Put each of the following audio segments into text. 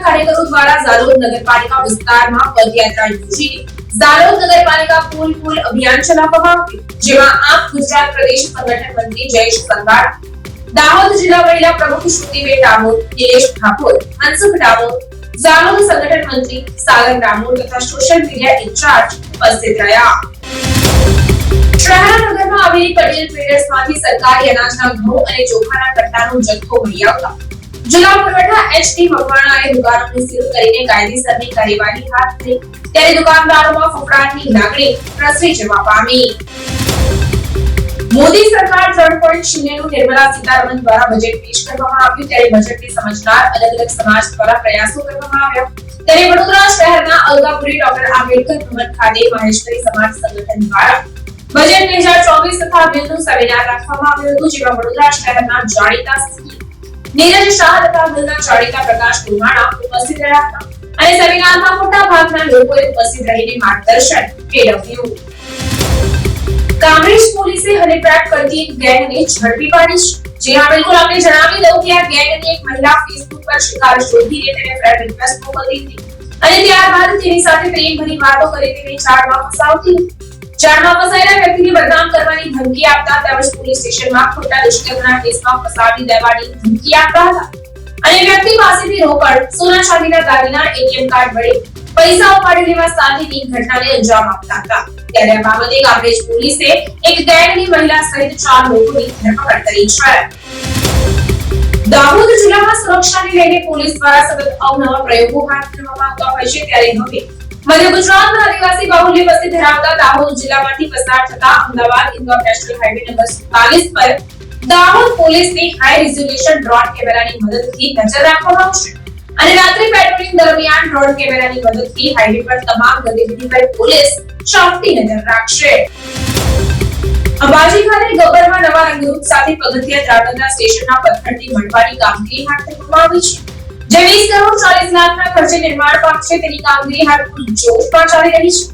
ઝાલોદ નગરપાલિકા વિસ્તારમાં પદયાત્રા યોજી ઝાલોદ નગરપાલિકા પુલ પુલ અભિયાન ચલાવવામાં આવ્યું જેમાં આપ ગુજરાત પ્રદેશ સંગઠન મંત્રી જયેશ સંઘાર દાહોદ જિલ્લા મહિલા પ્રમુખ શ્રુતિબેન ડામોર, નિલેશ ઠાકોર, હંસુખ ડામોર, ઝાલોદ સંગઠન મંત્રી સાગર ડામોર તથા સોશિયલ મીડિયા ઇન્ચાર્જ ઉપસ્થિત રહ્યા. શહેરા નગરમાં આવેલી પટેલ ટ્રેડર્સમાંથી સરકારી અનાજના ઘઉં અને ચોખાના કટ્ટાનો જથ્થો મળી આવતા. જિલ્લા એચટી મકવાણાએ દુકાનોને સીલ કરીને કાયદેસરની કાર્યવાહી હાથ ધરી. ત્યારે દુકાનદારોમાં ફફડાટની લાગણી પ્રસરી જવા પામી. મોદી સરકાર ત્રણ પોઈન્ટ શૂન્યનું નિર્મલા સીતારમણ દ્વારા બજેટ પેશ કરવામાં આવ્યું. ત્યારે બજેટને સમજનાર અલગ અલગ સમાજ દ્વારા પ્રયાસો કરવામાં આવ્યા. ત્યારે વડોદરા શહેરના અલગાપુરી ડોક્ટર આંબેડકર ભવન ખાતે મહેશ્વરી સમાજ સંગઠન દ્વારા બજેટ બે હજાર ચોવીસ તથા બિલનું સેમિનાર રાખવામાં આવ્યું હતું, જેમાં વડોદરા શહેરના જાણીતા નીરજ શાહ તથા બિલના જાણીતા પ્રકાશ કુમાણા ઉપસ્થિત રહ્યા હતા. અને સેમિનારમાં મોટા ભાગના લોકોએ ઉપસ્થિત રહીને માર્ગદર્શન મેળવ્યું કામરેજ પોલીસે હનીપ્રાટ કરતી એક ગેંગને ઝડપી પાડી છે. જી હા બિલકુલ આપણે જણાવી દઉં કે આ ગેંગની એક મહિલા ફેસબુક પર શિકાર શોધીને તેને ફ્રેન્ડ રિક્વેસ્ટ મોકલી હતી. અને ત્યારબાદ તેની સાથે પ્રેમભરી વાતો કરી તેને જાળમાં ફસાવતી જાળમાં ફસાયેલા વ્યક્તિને બદનામ કરવાની ધમકી આપતા તેમજ પોલીસ સ્ટેશનમાં ખોટા દુષ્કર્મના કેસમાં ફસાવી દેવાની ધમકી આપતા હતા. અને વ્યક્તિ પાસેથી રોકડ, સોના ચાંદીના દાગીના, એટીએમ કાર્ડ વડે પૈસા ઉપાડી લેવા સાથેની ઘટનાને અંજામ આપતા હતા. ત્યારે આ બાબતે કામરેજ પોલીસે એક ગેંગની મહિલા સહિત ચાર લોકોની ધરપકડ કરી છે. દાહોદ જિલ્લામાં સુરક્ષાને લઈને પોલીસ દ્વારા સતત અવનવા પ્રયોગો હાથ ધરવામાં આવતા હોય છે ત્યારે હવે મધ્ય ગુજરાતના આદિવાસી બાહુલ્ય વસ્તી ધરાવતા દાહોદ જિલ્લામાંથી પસાર થતા Ahmedabad, Indore national highway number 47 પર દાહોદ પોલીસની હાઈ રિઝોલ્યુશન ડ્રોન કેમેરાની મદદથી નજર રાખવામાં આવશે. અને રાત્રિ પેટ્રોલિંગ દરમિયાન ડ્રોન કેમેરાની મદદથી હાઈવે પર તમામ ગતિવિધિ પર પોલીસ ચાંપતી નજર રાખશે. અંબાજી ખાતે ગબ્બરમાં નવા રંગરૂપ સાથે પગથિયા ત્રાટકના સ્ટેશનના પથ્થરથી મળવાની કામગીરી હાથ ધરવામાં આવી છે. જે 20 કરોડ 40 લાખના ખર્ચે નિર્માણ પામશે તેની કામગીરી હાલ ફૂલ પર ચાલી રહી છે.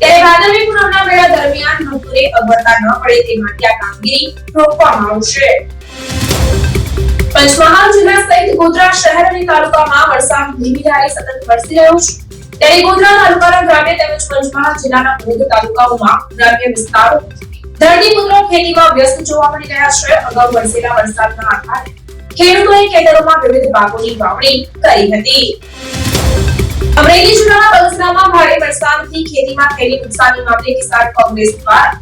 ત્યારે ભાદરવી પૂનમના મેળા દરમિયાન ભક્તોને અગવડતા ન પડે તે માટે આ કામગીરી રોકવામાં આવશે. પંચમહાલ જિલ્લા સહિત ગોધરા શહેર અને તાલુકામાં વરસાદ ધીમી ધારે સતત વરસી રહ્યો છે. ત્યારે ગોધરા તાલુકાના ગ્રામ્ય તેમજ પંચમહાલ જિલ્લાના વિવિધ તાલુકાઓમાં ગ્રામ્ય વિસ્તારો ધરતીપુત્રો ખેતીમાં વ્યસ્ત જોવા મળી રહ્યા છે. અગાઉ વરસેલા વરસાદના આધારે ખેડૂતોએ ખેતરોમાં વિવિધ પાકોની વાવણી કરી હતી. અમરેલી જિલ્લાના બગસરામાં ભારે વરસાદથી ખેતીમાં થયેલી નુકસાની મામલે કિસાન કોંગ્રેસ દ્વારા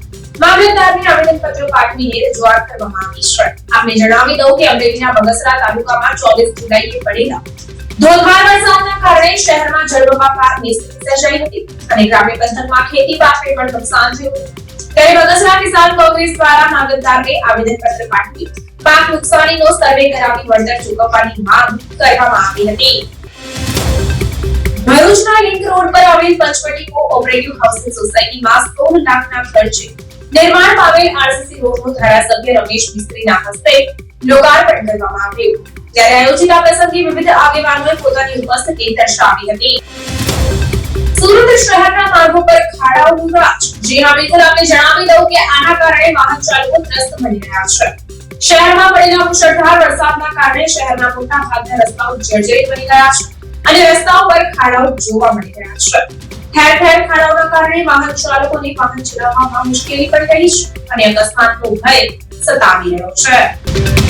બગસરા તાલુકામાં ચોવીસ જુલાઈએ પડેલા કારણે શહેરમાં જળબંબાકારની પાકની અને ગ્રામ્ય પંથકમાં ખેતી પાકને પણ નુકસાન થયું. ત્યારે બગસરા કિસાન કોંગ્રેસ દ્વારા મામલતદારને આવેદનપત્ર પાઠવી પાક નુકસાનીનો સર્વે કરાવી વળતર ચૂકવવાની માંગ કરવામાં આવી હતી. ભરૂચના લિંક રોડ પર આવેલ પંચવટી કોઓપરેટિવ હાઉસિંગ સોસાયટીમાં સોળ લાખના ખર્ચે નિર્માણ પામેલ આરસીસી રોડનું ધારાસભ્ય રમેશ મિસ્ત્રીના હસ્તે લોકાર્પણ કરવામાં આવ્યું. ત્યારે આયોજિત આ પ્રસંગે વિવિધ આગેવાનોએ પોતાની ઉપસ્થિતિ દર્શાવી હતી. સુરત શહેરના માર્ગો પર ખાડાઓનું રાજ. જે હા મિત્ર આપણે જણાવી દઉં કે આના કારણે વાહન ચાલકો ત્રસ્ત બની રહ્યા છે. શહેરમાં પડેલા મુશળધાર વરસાદના કારણે શહેરના મોટા ભાગના રસ્તાઓ જર્જરિત બની ગયા છે અને રસ્તાઓ પર ખાડાઓ જોવા મળી રહ્યા છે. ઠેર ઠેર ખાડાઓના કારણે વાહન ચાલકોને વાહન ચલાવવામાં મુશ્કેલી પડી રહી છે અને અકસ્માતનો ભય સતાવી રહ્યો છે.